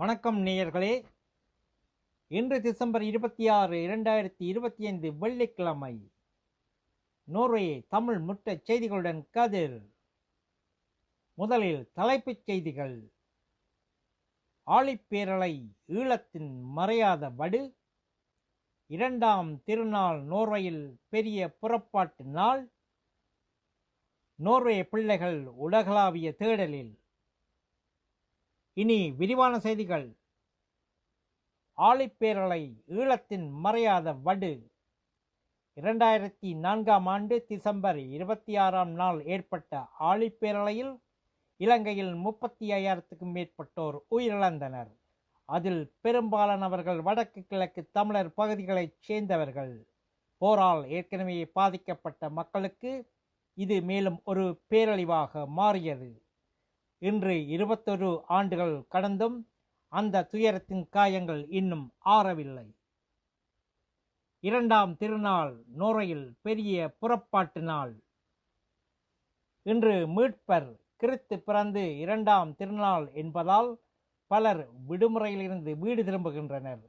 வணக்கம் நேயர்களே. இன்று டிசம்பர் இருபத்தி ஆறு இரண்டாயிரத்தி இருபத்தி ஐந்து வெள்ளிக்கிழமை. நோர்வே தமிழ் முட்ட செய்திகளுடன் கதிர். முதலில் தலைப்புச் செய்திகள். ஆழிப்பேரலை ஈழத்தின் மறையாத வடு இரண்டாம் திருநாள் நோர்வையில் பெரிய புறப்பாட்டு நாள். நோர்வே பிள்ளைகள் உலகளாவிய தேடலில். இனி விரிவான செய்திகள். ஆழிப்பேரலை ஈழத்தின் மறையாத வடு. இரண்டாயிரத்தி நான்காம் ஆண்டு டிசம்பர் இருபத்தி ஆறாம் நாள் ஏற்பட்ட ஆழிப்பேரலையில் இலங்கையில் முப்பத்தி ஐயாயிரத்துக்கும் மேற்பட்டோர் உயிரிழந்தனர். அதில் பெரும்பாலானவர்கள் வடக்கு கிழக்கு தமிழர் பகுதிகளைச் சேர்ந்தவர்கள். போரால் ஏற்கனவே பாதிக்கப்பட்ட மக்களுக்கு இது மேலும் ஒரு பேரழிவாக மாறியது. இன்று இருபத்தொரு ஆண்டுகள் கடந்தும் அந்த துயரத்தின் காயங்கள் இன்னும் ஆறவில்லை. இரண்டாம் திருநாள் நோரையில் பெரிய புறப்பாட்டு நாள். இன்று மீட்பர் கிறித்து பிறந்து இரண்டாம் திருநாள் என்பதால் பலர் விடுமுறையிலிருந்து வீடு திரும்புகின்றனர்.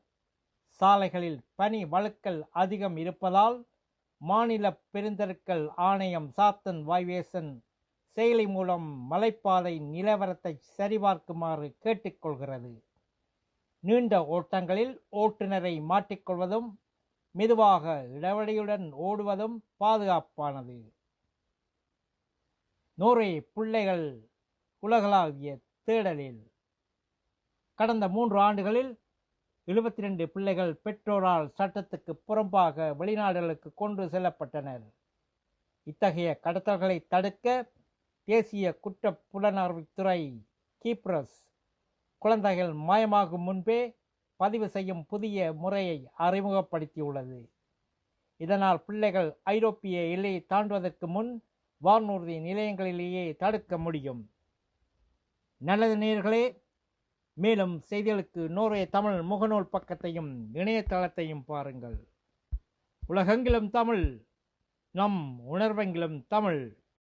சாலைகளில் பனி வழுக்கல் அதிகம் இருப்பதால் மாநில பெருந்தெருக்கள் ஆணையம் சாத்தன் வாய்வேசன் செயலி மூலம் மலைப்பாதை நிலவரத்தை சரிபார்க்குமாறு கேட்டுக்கொள்கிறது. நீண்ட ஓட்டங்களில் ஓட்டுநரை மாட்டிக்கொள்வதும் மெதுவாக இடைவெளியுடன் ஓடுவதும் பாதுகாப்பானது. நோரே பிள்ளைகள் உலகளாவிய தேடலில். கடந்த மூன்று ஆண்டுகளில் எழுபத்தி ரெண்டு பிள்ளைகள் பெற்றோரால் சட்டத்துக்கு புறம்பாக வெளிநாடுகளுக்கு கொண்டு செல்லப்பட்டனர். இத்தகைய கடத்தல்களை தடுக்க தேசிய குற்ற புலனாய்வுத்துறை கீப்ரஸ் குழந்தைகள் மாயமாகும் முன்பே பதிவு செய்யும் புதிய முறையை அறிமுகப்படுத்தியுள்ளது. இதனால் பிள்ளைகள் ஐரோப்பிய எல்லையை தாண்டுவதற்கு முன் வானூர்தி நிலையங்களிலேயே தடுக்க முடியும். நல்லது நேர்களே மேலும் செய்திகளுக்கு நோர்வே தமிழ் முகநூல் பக்கத்தையும் இணையதளத்தையும் பாருங்கள். உலகெங்கிலும் தமிழ் நம் உணர்வெங்கிலும் தமிழ்.